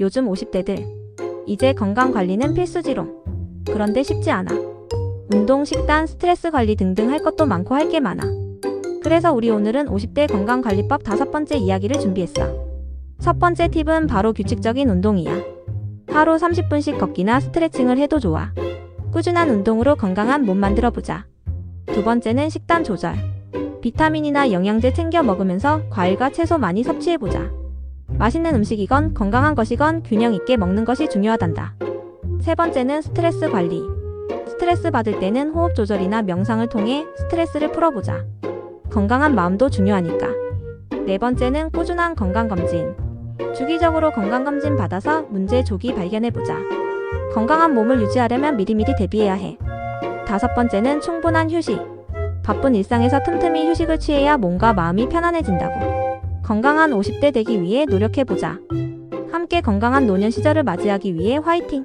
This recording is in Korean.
요즘 50대들. 이제 건강 관리는 필수지롱. 그런데 쉽지 않아. 운동, 식단, 스트레스 관리 등등 할 것도 많고 할 게 많아. 그래서 우리 오늘은 50대 건강관리법 다섯 번째 이야기를 준비했어. 첫 번째 팁은 바로 규칙적인 운동이야. 하루 30분씩 걷기나 스트레칭을 해도 좋아. 꾸준한 운동으로 건강한 몸 만들어 보자. 두 번째는 식단 조절. 비타민이나 영양제 챙겨 먹으면서 과일과 채소 많이 섭취해 보자. 맛있는 음식이건 건강한 것이건 균형 있게 먹는 것이 중요하단다. 세 번째는 스트레스 관리. 스트레스 받을 때는 호흡 조절이나 명상을 통해 스트레스를 풀어보자. 건강한 마음도 중요하니까. 네 번째는 꾸준한 건강검진. 주기적으로 건강검진 받아서 문제 조기 발견해보자. 건강한 몸을 유지하려면 미리미리 대비해야 해. 다섯 번째는 충분한 휴식. 바쁜 일상에서 틈틈이 휴식을 취해야 몸과 마음이 편안해진다고. 건강한 50대 되기 위해 노력해보자. 함께 건강한 노년 시절을 맞이하기 위해 화이팅!